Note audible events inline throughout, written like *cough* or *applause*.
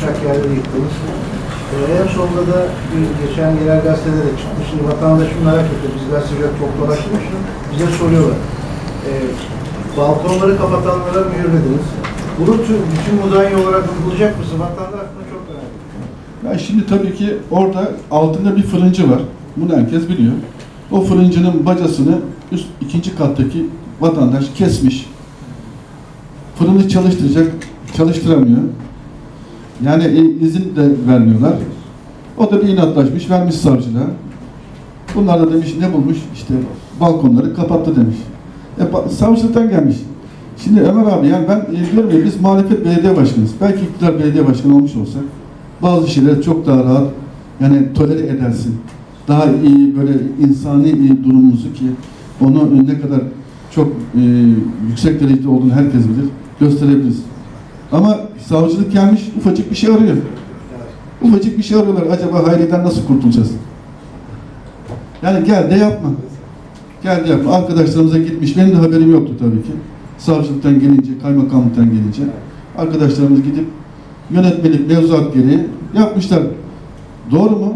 kaçak yerleri yıktınız. Ee, en sonunda da geçen yerel gazetede de çıkmış. Şimdi vatandaşım merak ediyor. Biz gazeteciler çok dolaşmış. Bize soruyorlar. Ee, balkonları kapatanlara mühür dediniz. Bunu tüm, bütün Mudanya olarak uygulayacak mısın? Vatandaş bunu çok ediyor. Ya şimdi tabii ki orada altında bir fırıncı var. Bunu herkes biliyor. O fırıncının bacasını üst ikinci kattaki vatandaş kesmiş. Fırını çalıştıracak, çalıştıramıyor. Yani izin de vermiyorlar. O da bir inatlaşmış, vermiş savcılığa. Bunlar da demiş ne bulmuş? İşte balkonları kapattı demiş. E, savcılıktan gelmiş. Şimdi Ömer abi yani ben diyorum ya biz muhalefet belediye başkanıyız. Belki iktidar belediye başkanı olmuş olsak bazı şeyleri çok daha rahat yani tolere edersin. Daha iyi böyle insani iyi durumumuzu ki onu ne kadar çok e, yüksek derecede olduğunu herkes bilir. Gösterebiliriz. Ama savcılık gelmiş ufacık bir şey arıyor. Ufacık bir şey arıyorlar. Acaba Hayri'den nasıl kurtulacağız? Yani gel de yapma. Gel de yapma. Arkadaşlarımıza gitmiş. Benim de haberim yoktu tabii ki. Savcılıktan gelince, kaymakamlıktan gelince. Arkadaşlarımız gidip yönetmelik mevzuat gereği yapmışlar. Doğru mu?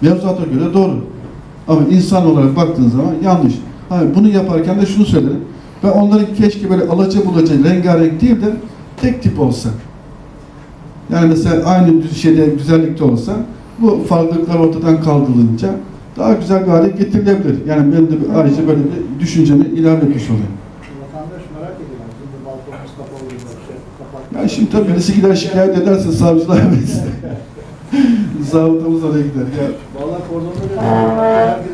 Mevzuata göre doğru. Ama insan olarak baktığın zaman yanlış. Ha, bunu yaparken de şunu söylerim. Ben onların keşke böyle alaca bulaca rengarenk değil de tek tip olsa. Yani mesela aynı şeyde güzellikte olsa bu farklılıklar ortadan kaldırılınca daha güzel bir hale getirilebilir. Yani ben de bir- ayrıca böyle bir düşüncemi ilave etmiş olayım. Vatandaş merak ediyor. Şimdi balkonumuz kapalı gibi bir şey. Ya şimdi tabii birisi gider şikayet ederse savcılığa verirse. *laughs* Zabıtamız oraya gider. Ya Valla kordonda da herkes